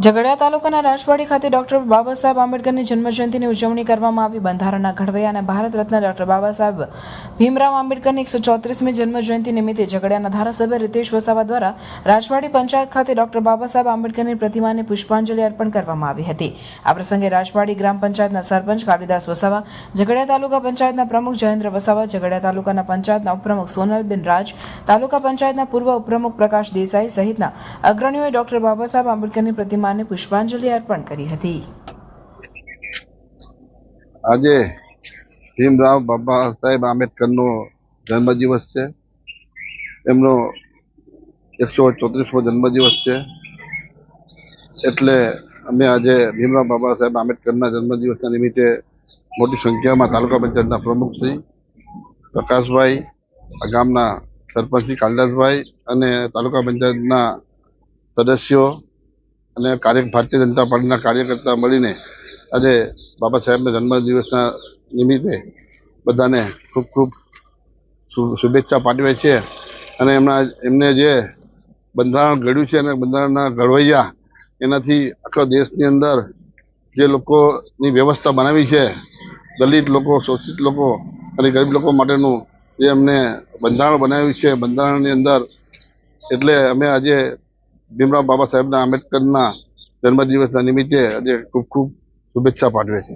ઝઘડિયા તાલુકાના રાજવાડી ખાતે ડોક્ટર બાબા સાહેબ આંબેડકરની જન્મજયંતિની ઉજવણી કરવામાં આવી. બંધારણના ઘડવૈયા અને ભારત રત્ન ડોક્ટર બાબા સાહેબ ભીમરાવ આંબેડકરની એકસો ચોત્રીસમી જન્મજયંતિ નિમિત્તે ઝઘડિયાના ધારાસભ્ય રિતેશ વસાવા દ્વારા રાજવાડી પંચાયત ખાતે ડોક્ટર બાબા સાહેબ આંબેડકરની પ્રતિમાને પુષ્પાંજલિ અર્પણ કરવામાં આવી હતી. આ પ્રસંગે રાજવાડી ગ્રામ પંચાયતના સરપંચ કાલિદાસ વસાવા, ઝઘડિયા તાલુકા પંચાયતના પ્રમુખ જયેન્દ્ર વસાવા, ઝઘડિયા તાલુકાના પંચાયતના ઉપપ્રમુખ સોનલબેન રાજ, તાલુકા પંચાયતના પૂર્વ ઉપપ્રમુખ પ્રકાશ દેસાઈ સહિતના અગ્રણીઓએ ડોક્ટર બાબા સાહેબ આંબેડકરની પ્રતિમાને પુષ્પાંજલિ અર્પણ કરી હતી. આજે ભીમરાવ બાબા સાહેબ આંબેડકરનો જન્મદિવસ છે. એમનો એકસો ચોત્રીસમો જન્મદિવસ છે. એટલે અમે આજે ભીમરાવ બાબા સાહેબ આંબેડકરના જન્મદિવસના નિમિત્તે મોટી સંખ્યામાં તાલુકા પંચાયતના પ્રમુખ શ્રી પ્રકાશભાઈ ગામના સરપંચ શ્રી કાલિદાસભાઈ અને તાલુકા પંચાયતના સદસ્યો અને કાર્ય ભારતીય જનતા પાર્ટીના કાર્યકર્તા મળીને આજે બાબા સાહેબના જન્મદિવસના નિમિત્તે બધાને ખૂબ ખૂબ શુભેચ્છા પાઠવે છે. અને એમના એમને જે બંધારણ ઘડ્યું છે અને બંધારણના ઘડવૈયા એનાથી આખા દેશની અંદર જે લોકોની વ્યવસ્થા બનાવી છે, દલિત લોકો, શોષિત લોકો અને ગરીબ લોકો માટેનું જે અમને બંધારણ બનાવ્યું છે, બંધારણની અંદર એટલે અમે આજે ભીમરાવ બાબા સાહેબના આંબેડકરના જન્મદિવસના નિમિત્તે આજે ખૂબ ખૂબ શુભેચ્છા પાઠવે છે.